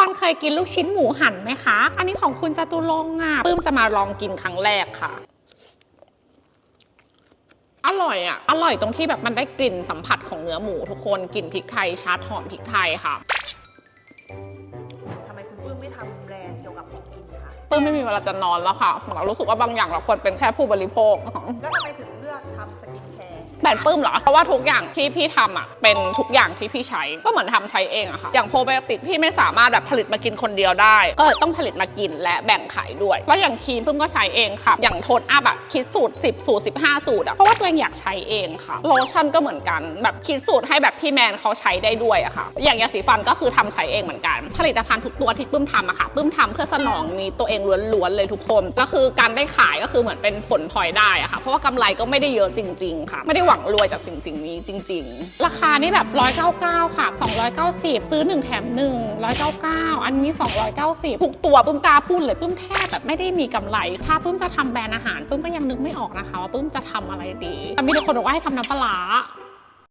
คนเคยกินลูกชิ้นหมูหั่นไหมคะ อันนี้ของคุณจตุรงค์อะปื้มจะมาลองกินครั้งแรกค่ะ อร่อยอะ อร่อยตรงที่แบบมันได้กลิ่นสัมผัสของเนื้อหมูทุกคน กลิ่นพริกไทยชัดหอมพริกไทยค่ะ ปื้มไม่มีเวลาจะนอนแล้วค่ะ เรารู้สึกว่าบางอย่างเราควรเป็นแค่ผู้บริโภค แล้วทำไมถึงเลือกทำสกินแคร์ แบรนด์ปื้มเหรอ เพราะว่าทุกอย่างที่พี่ทำอะ เป็นทุกอย่างที่พี่ใช้ ก็เหมือนทำใช้เองอะค่ะ อย่างโปรไบโอติกพี่ไม่สามารถแบบผลิตมากินคนเดียวได้ ก็เลยต้องผลิตมากินและแบ่งขายด้วย แล้วอย่างครีมปื้มก็ใช้เองค่ะ อย่างโทนอัพอะคิดสูตร 10 สูตร 15 สูตรอะเพราะว่าตัวเองอยากใช้เองค่ะ โลชั่นก็เหมือนกัน แบบคิดสูตรให้แบบพี่แมนเขาใช้ได้ด้วยอะค่ะ อย่างยาสีฟันก็คือทำใช้เองเหมือนกัน ผลิตภัณฑ์ทุกตัวที่ปื้มทำอะค่ะ ปื้มทำเพื่อสนองนี้ตัวเองล้วนๆเลยทุกคนก็คือการได้ขายก็คือเหมือนเป็นผลพลอยได้อะค่ะ เพราะว่ากำไรก็ไม่ได้เยอะจริง ๆ ค่ะ ไม่ได้หวังรวยจากสิ่งสิ่งนี้จริง ๆ ราคานี่แบบ 199 ค่ะ 290 ซื้อ 1 แถม 1 199 อันนี้ 290ทุกตัวปื้มกาพูดเลยปื้มแทบแบบไม่ได้มีกำไร ถ้าปื้มจะทำแบรนด์อาหารปื้มก็ยังนึกไม่ออกนะคะว่าปื้มจะทำอะไรดีแต่มีคนบอกว่าให้ทำน้ำปลา